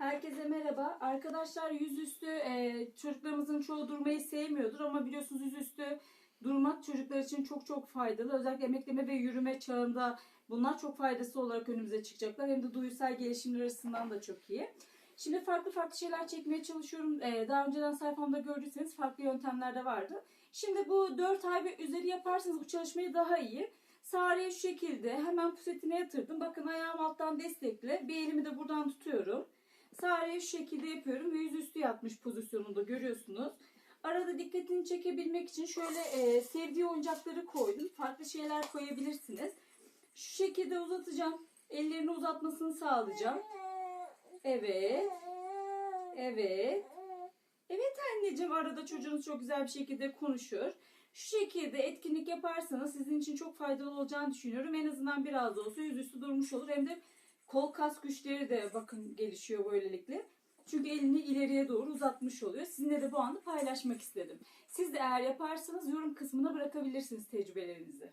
Herkese merhaba. Arkadaşlar yüzüstü e, çocuklarımızın çoğu durmayı sevmiyordur ama biliyorsunuz yüzüstü durmak çocuklar için çok çok faydalı. Özellikle emekleme ve yürüme çağında bunlar çok faydası olarak önümüze çıkacaklar. Hem de duyusal gelişimler açısından da çok iyi. Şimdi farklı farklı şeyler çekmeye çalışıyorum. E, daha önceden sayfamda gördüyseniz farklı yöntemler de vardı. Şimdi bu 4 ay ve üzeri yaparsanız bu çalışmayı daha iyi. Sare'yi şu şekilde hemen pusetine yatırdım. Bakın ayağım alttan destekle. Bir elimi de buradan tutuyorum. Sare'yi şu şekilde yapıyorum ve yüzüstü yatmış pozisyonunda görüyorsunuz. Arada dikkatini çekebilmek için şöyle e, sevdiği oyuncakları koydum. Farklı şeyler koyabilirsiniz. Şu şekilde uzatacağım. Ellerini uzatmasını sağlayacağım. Evet. Evet. Evet anneciğim arada çocuğunuz çok güzel bir şekilde konuşur. Şu şekilde etkinlik yaparsanız sizin için çok faydalı olacağını düşünüyorum. En azından biraz da olsa yüzüstü durmuş olur. Hem de kol kas güçleri de bakın gelişiyor böylelikle. Çünkü elini ileriye doğru uzatmış oluyor. Sizinle de bu anı paylaşmak istedim. Siz de eğer yaparsanız yorum kısmına bırakabilirsiniz tecrübelerinizi.